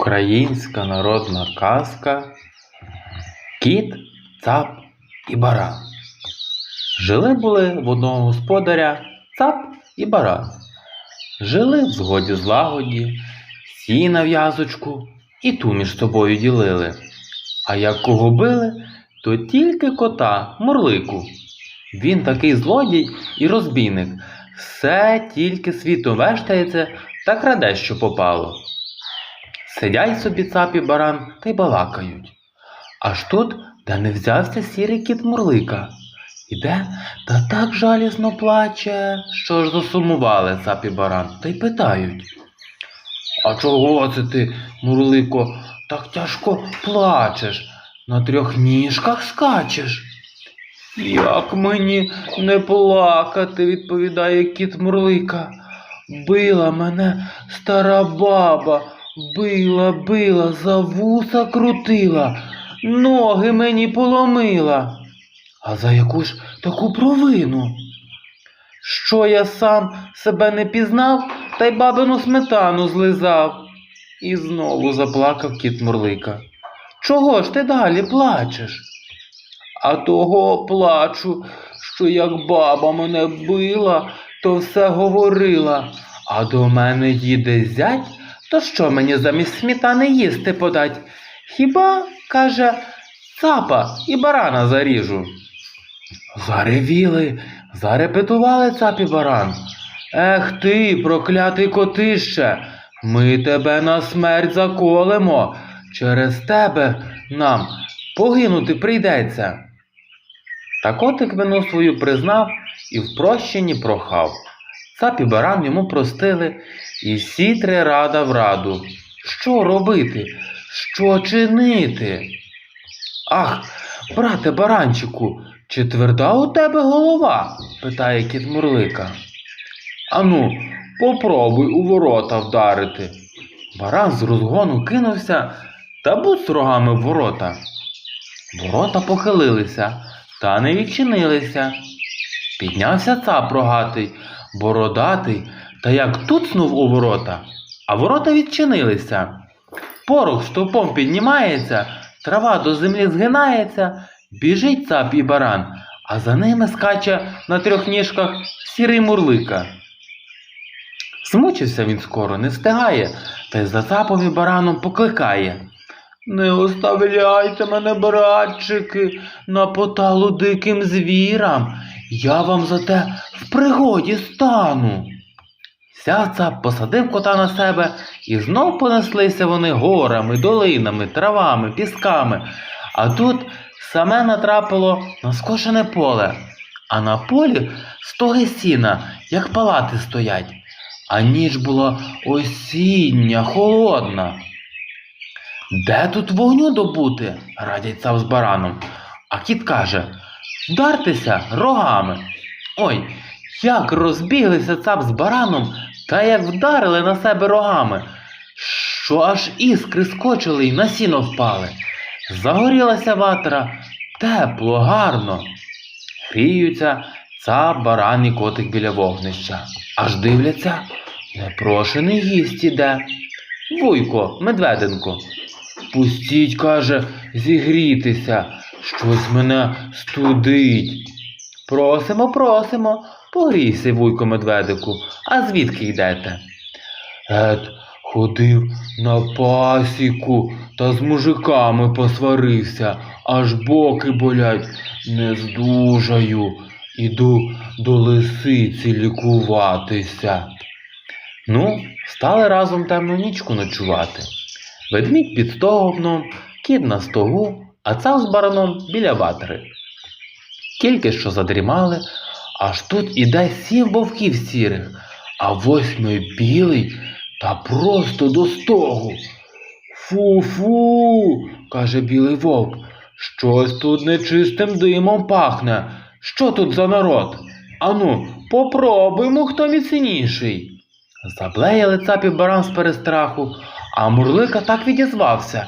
Українська народна казка Кіт, цап і баран. Жили були в одного господаря цап і баран. Жили в згоді злагоді, сіна в'язочку і ту між собою ділили. А як кого били, то тільки кота, мурлику. Він такий злодій і розбійник, все тільки світом вештається та краде, що попало. Сидять собі цап і баран та й балакають. Аж тут, де не взявся сірий кіт Мурлика. Іде та так жалісно плаче, що ж засумували цап і баран та й питають. А чого це ти, Мурлико, так тяжко плачеш, на трьох ніжках скачеш? Як мені не плакати, відповідає кіт Мурлика. Била мене стара баба, била, била, за вуса крутила, ноги мені поломила. А за яку ж таку провину? Що я сам себе не пізнав, та й бабину сметану злизав. І знову заплакав кіт Мурлика. Чого ж ти далі плачеш? А того плачу, що як баба мене била, то все говорила, а до мене їде зять, то що мені замість сметани їсти подать? Хіба, каже, цапа і барана заріжу. Заревіли, зарепетували цап і баран. Ех ти, проклятий котище, ми тебе на смерть заколемо. Через тебе нам погинути прийдеться. Та котик вину свою признав і в прощенні прохав. Цап і баран йому простили, і всі три рада в раду. Що робити? Що чинити? Ах, брате баранчику, чи тверда у тебе голова? питає кіт Мурлика. Ану, попробуй у ворота вдарити. Баран з розгону кинувся та буц рогами в ворота. Ворота похилилися та не відчинилися. Піднявся цап рогатий, бородатий, та як туцнув у ворота, а ворота відчинилися. Порох стовпом піднімається, трава до землі згинається, біжить цап і баран, а за ними скаче на трьох ніжках сірий мурлика. Змучився він скоро, не встигає, та й за цапом і бараном покликає. Не оставляйте мене, братчики, на поталу диким звірам. Я вам за те в пригоді стану. Сяв цап посадив кота на себе, і знов понеслися вони горами, долинами, травами, пісками. А тут саме натрапило на скошене поле, а на полі стоги сіна, як палати стоять, а ніч була осіння, холодна. Де тут вогню добути? радять цап з бараном. А кіт каже вдартеся рогами. Ой, як розбіглися цап з бараном, та як вдарили на себе рогами, що аж іскри скочили й на сіно впали. Загорілася ватра, тепло, гарно. Гріються цап, баран і котик біля вогнища. Аж дивляться, непрошений гість іде. Вуйко, медведенко. Пустіть, каже, зігрітися, щось мене студить. Просимо, просимо, погрійся, вуйко медведику, а звідки йдете? Ет, ходив на пасіку та з мужиками посварився, аж боки болять, не здужаю. Іду до лисиці лікуватися. Ну, стали разом темну нічку ночувати. Ведмідь під стогоном, кіт на стогу, а цап з бараном біля ватри. Тільки що задрімали, аж тут іде сім вовків сірих, а восьмий білий та просто до стогу. Фу-фу, каже білий вовк, щось тут нечистим димом пахне. Що тут за народ? Ану, попробуймо, хто міцніший. Заблеяли цап і баран з перестраху, а Мурлика так відізвався.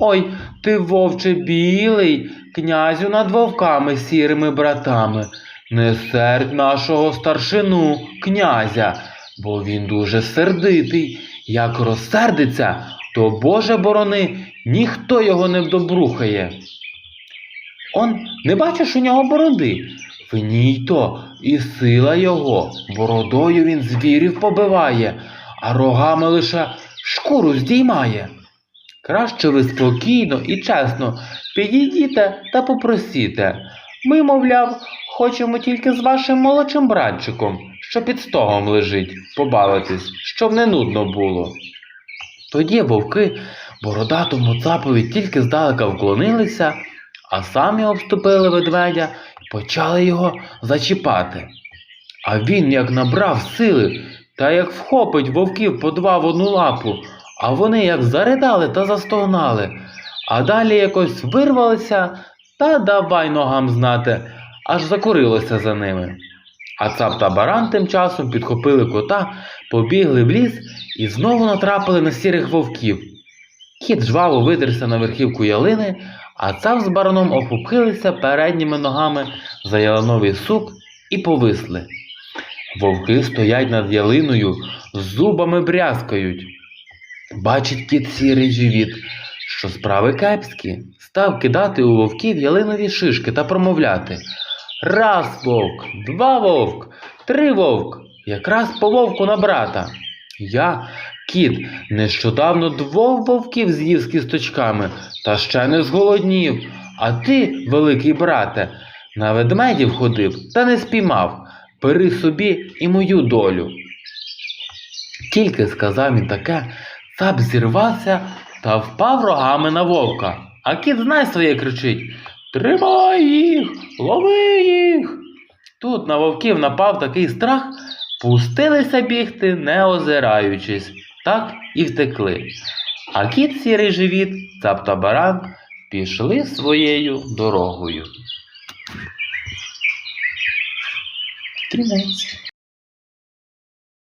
Ой, ти, вовче білий, князю над вовками сірими братами. Не сердь нашого старшину, князя, бо він дуже сердитий. Як розсердиться, то Боже борони, ніхто його не добрухає. Он не бачиш у нього бороди? В ній то і сила його, бородою він звірів побиває, а рогами лише шкуру здіймає. Краще ви спокійно і чесно підійдіте та попросіте. Ми, мовляв, хочемо тільки з вашим молодшим братчиком, що під стогом лежить, побавитись, щоб не нудно було. Тоді вовки бородатому цапові тільки здалека вклонилися, а самі обступили ведмедя і почали його зачіпати. А він як набрав сили, та як вхопить вовків по два в одну лапу, а вони як заридали та застогнали, а далі якось вирвалися та давай ногам знати, аж закурилося за ними. А цап та баран тим часом підхопили кота, побігли в ліс і знову натрапили на сірих вовків. Кіт жваво видерся на верхівку ялини, а цап з бараном охопилися передніми ногами за ялиновий сук і повисли. Вовки стоять над ялиною, зубами брязкають. Бачить кіт сірий живіт, що справи кепські, став кидати у вовків ялинові шишки та промовляти. Раз вовк, два вовк, три вовк, якраз по вовку на брата. Я, кіт, нещодавно двох вовків з'їв з кісточками, та ще не зголоднів. А ти, великий брате, на ведмедів ходив та не спіймав. Бери собі і мою долю. Тільки сказав він таке, цап зірвався та впав рогами на вовка. А кіт знай своє кричить Тримай їх, лови їх. Тут на вовків напав такий страх, пустилися бігти, не озираючись, так і втекли. А кіт сірий живіт, та баран пішли своєю дорогою. Кінець.